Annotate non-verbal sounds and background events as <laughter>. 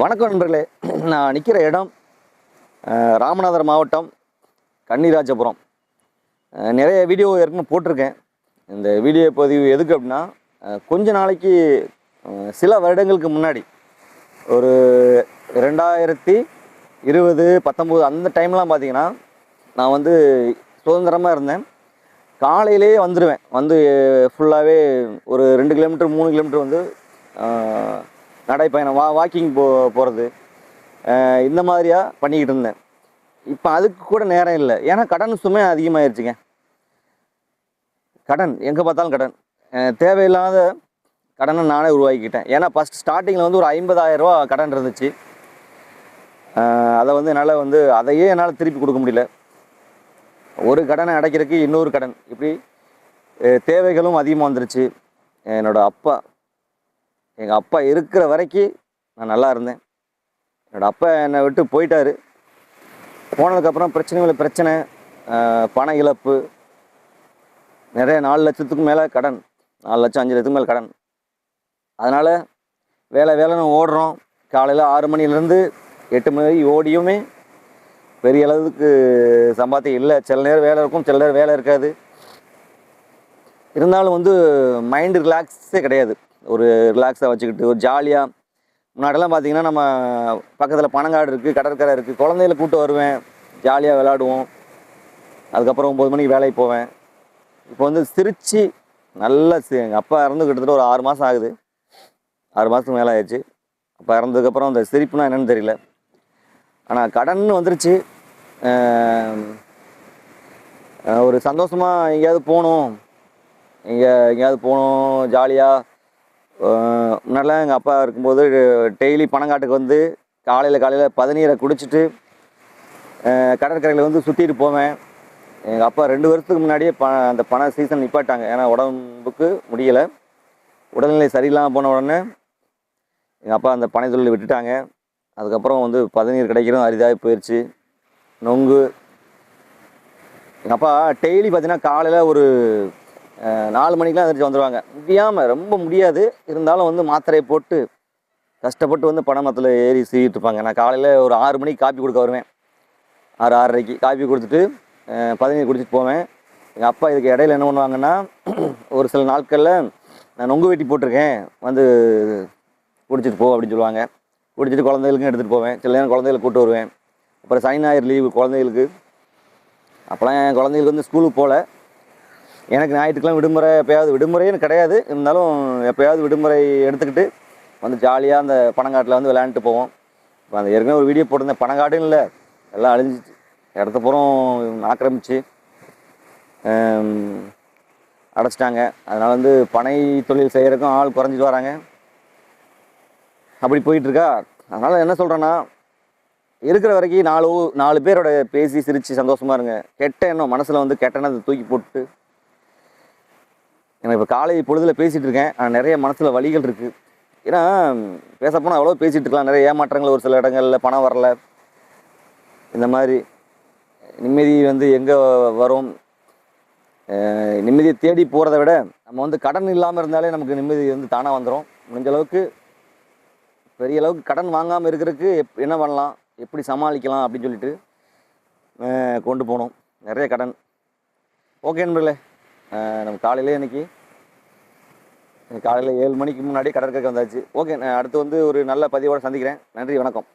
வணக்கம் நண்பர்களே. நான் நிற்கிற இடம் ராமநாதர் ராமநாதபுரம் மாவட்டம் கன்னிராஜபுரம். நிறைய வீடியோ ஏற்கனவே போட்டிருக்கேன். இந்த வீடியோ பதிவு எதுக்கு அப்படின்னா கொஞ்ச நாளைக்கு சில வருடங்களுக்கு முன்னாடி ஒரு ரெண்டாயிரத்தி இருபது பத்தொம்போது அந்த டைம்லாம் பார்த்தீங்கன்னா நான் வந்து சுதந்திரமாக இருந்தேன். காலையிலேயே வந்துடுவேன் வந்து ஃபுல்லாகவே ஒரு ரெண்டு கிலோமீட்டர் மூணு கிலோமீட்டர் வந்து நடைப்பயணம் வா வாக்கிங் போ போகிறது இந்த மாதிரியாக பண்ணிக்கிட்டு இருந்தேன். இப்போ அதுக்கு கூட நேரம் இல்லை. ஏன்னா கடன் சுமை அதிகமாகிருச்சுங்க கடன் எங்கே பார்த்தாலும் கடன். தேவையில்லாத கடனை நானே உருவாக்கிக்கிட்டேன். ஏன்னா ஃபஸ்ட் ஸ்டார்டிங்கில் வந்து ஒரு 50000 ரூபா கடன் இருந்துச்சு. அதை வந்து என்னால் வந்து அதையே என்னால் திருப்பி கொடுக்க முடியல. ஒரு கடனை அடைக்கிறதுக்கு இன்னொரு கடன். இப்படி தேவைகளும் அதிகமாக வந்துருச்சு. என்னோடய அப்பா எங்கள் அப்பா இருக்கிற வரைக்கும் நான் நல்லா இருந்தேன். என்னோட அப்பா என்னை விட்டு போயிட்டாரு. போனதுக்கப்புறம் பிரச்சனை மேலே பிரச்சனை. பண இழப்பு. நிறைய நாலு லட்சத்துக்கு மேலே கடன். நாலு லட்சம் அஞ்சு லட்சத்துக்கு மேலே கடன். அதனால் வேலை வேலைன்னு ஓடுறோம். காலையில் ஆறு மணிலேருந்து எட்டு மணி வரைக்கும் ஓடியுமே பெரிய அளவுக்கு சம்பாத்தியம் இல்லை. சில நேரம் வேலை இருக்கும் சில நேரம் வேலை இருக்காது. இருந்தாலும் வந்து மைண்டு ரிலாக்ஸே கிடையாது. ஒரு ரிலாக்ஸாக வச்சுக்கிட்டு ஒரு ஜாலியாக முன்னாடிலாம் பார்த்தீங்கன்னா நம்ம பக்கத்தில் பனங்காடு இருக்குது கடற்கரை இருக்குது குழந்தையில கூப்பிட்டு வருவேன். ஜாலியாக விளாடுவோம் அதுக்கப்புறம் ஒம்பது மணிக்கு வேலைக்கு போவேன். இப்போ வந்து சிரிச்சு நல்லா எங்கள் அப்பா இறந்து கிட்டத்தட்ட ஒரு ஆறு மாதம் ஆகுது. ஆறு மாதத்துக்கு மேலே ஆயிடுச்சு. அப்போ இறந்ததுக்கப்புறம் அந்த சிரிப்புனா என்னென்னு தெரியல. ஆனால் கடன் வந்துருச்சு. ஒரு சந்தோஷமாக எங்கேயாவது போகணும். எங்கே எங்கேயாவது போகணும் ஜாலியாக முன்னாடிலாம் எங்கள் அப்பா இருக்கும்போது டெய்லி பனங்காட்டுக்கு வந்து காலையில் காலையில் பதநீரை குடிச்சிட்டு கடற்கரையில் வந்து சுற்றிட்டு போவேன். எங்கள் அப்பா ரெண்டு வருஷத்துக்கு முன்னாடியே ப அந்த பண சீசன் நிப்பாட்டாங்க. ஏன்னா உடம்புக்கு முடியலை. உடல்நிலை சரியில்லாமல் போன உடனே எங்கள் அப்பா அந்த பனை தொழில் விட்டுட்டாங்க. அதுக்கப்புறம் வந்து பதநீர் கிடைக்கிறதும் அரிதாகி போயிடுச்சு நொங்கு. எங்கள் அப்பா டெய்லி பார்த்தீங்கன்னா காலையில் ஒரு நாலு மணிக்கெலாம் எதிர்த்து வந்துடுவாங்க முடியாமல் ரொம்ப முடியாது. இருந்தாலும் வந்து மாத்திரையை போட்டு கஷ்டப்பட்டு வந்து பணமத்தில் ஏறி செய்யிட்டு இருப்பாங்க. நான் காலையில் ஒரு ஆறு மணிக்கு காப்பி கொடுக்க வருவேன். ஆறு ஆறரைக்கு காப்பி கொடுத்துட்டு பதினஞ்சு குடிச்சிட்டு போவேன். எங்கள் அப்பா இதுக்கு இடையில என்ன பண்ணுவாங்கன்னா <clears throat> ஒரு சில நாட்களில் நான் நொங்கு வெட்டி போட்டிருக்கேன். வந்து குடிச்சிட்டு போ அப்படின்னு சொல்லுவாங்க. குடிச்சிட்டு குழந்தைகளுக்கும் எடுத்துகிட்டு போவேன். சில நேரம் குழந்தைகளை கூப்பிட்டு வருவேன். அப்புறம் சனி ஞாயிறு லீவு குழந்தைகளுக்கு. அப்போலாம் என் குழந்தைகளுக்கு வந்து ஸ்கூலுக்கு போகல எனக்கு ஞாயிற்றுக்கிழமை விடுமுறை எப்பயாவது விடுமுறைன்னு கிடையாது. இருந்தாலும் எப்போயாவது விடுமுறை எடுத்துக்கிட்டு வந்து ஜாலியாக அந்த பனங்காட்டில் வந்து விளையாண்டுட்டு போவோம். இப்போ அந்த ஏற்கனவே ஒரு வீடியோ போட்டிருந்தேன். பனங்காடுன்னு இல்லை. எல்லாம் அழிஞ்சிச்சு. இடத்த பூரம் ஆக்கிரமிச்சு அடைச்சிட்டாங்க. அதனால் வந்து பனை தொழில் செய்கிறதுக்கும் ஆள் குறைஞ்சிட்டு வராங்க. அப்படி போயிட்டுருக்கா அதனால் என்ன சொல்கிறேன்னா இருக்கிற வரைக்கும் நாலு நாலு பேரோட பேசி சிரித்து சந்தோஷமாக இருங்க. கெட்ட எண்ணம் மனசில் வந்து கெட்ட எண்ணத்தை தூக்கி போட்டு எனக்கு இப்போ காலை பொழுதில் பேசிகிட்டு இருக்கேன். ஆனால் நிறைய மனசில் வலிகள் இருக்குது ஏன்னா பேச போனால் அவ்வளோ பேசிகிட்டு இருக்கலாம். நிறைய ஏமாற்றங்கள் ஒரு சில இடங்களில் பணம் வரல. இந்த மாதிரி நிம்மதி வந்து எங்கே வரும்? நிம்மதியை தேடி போகிறத விட நம்ம வந்து கடன் இல்லாமல் இருந்தாலே நமக்கு நிம்மதி வந்து தானாக வந்துடும் முடிஞ்ச அளவுக்கு பெரிய அளவுக்கு கடன் வாங்காமல் இருக்கிறதுக்கு எப் என்ன பண்ணலாம்? எப்படி சமாளிக்கலாம்? அப்படின்னு சொல்லிட்டு கொண்டு போகணும் நிறைய கடன். ஓகே நண்பர்களே. நம்ம காலையிலே இன்னைக்கு காலையில் ஏழு மணிக்கு முன்னாடி கடற்கரைக்கு வந்தாச்சு. ஓகே நான் அடுத்து வந்து ஒரு நல்ல பதிவோடு சந்திக்கிறேன். நன்றி வணக்கம்.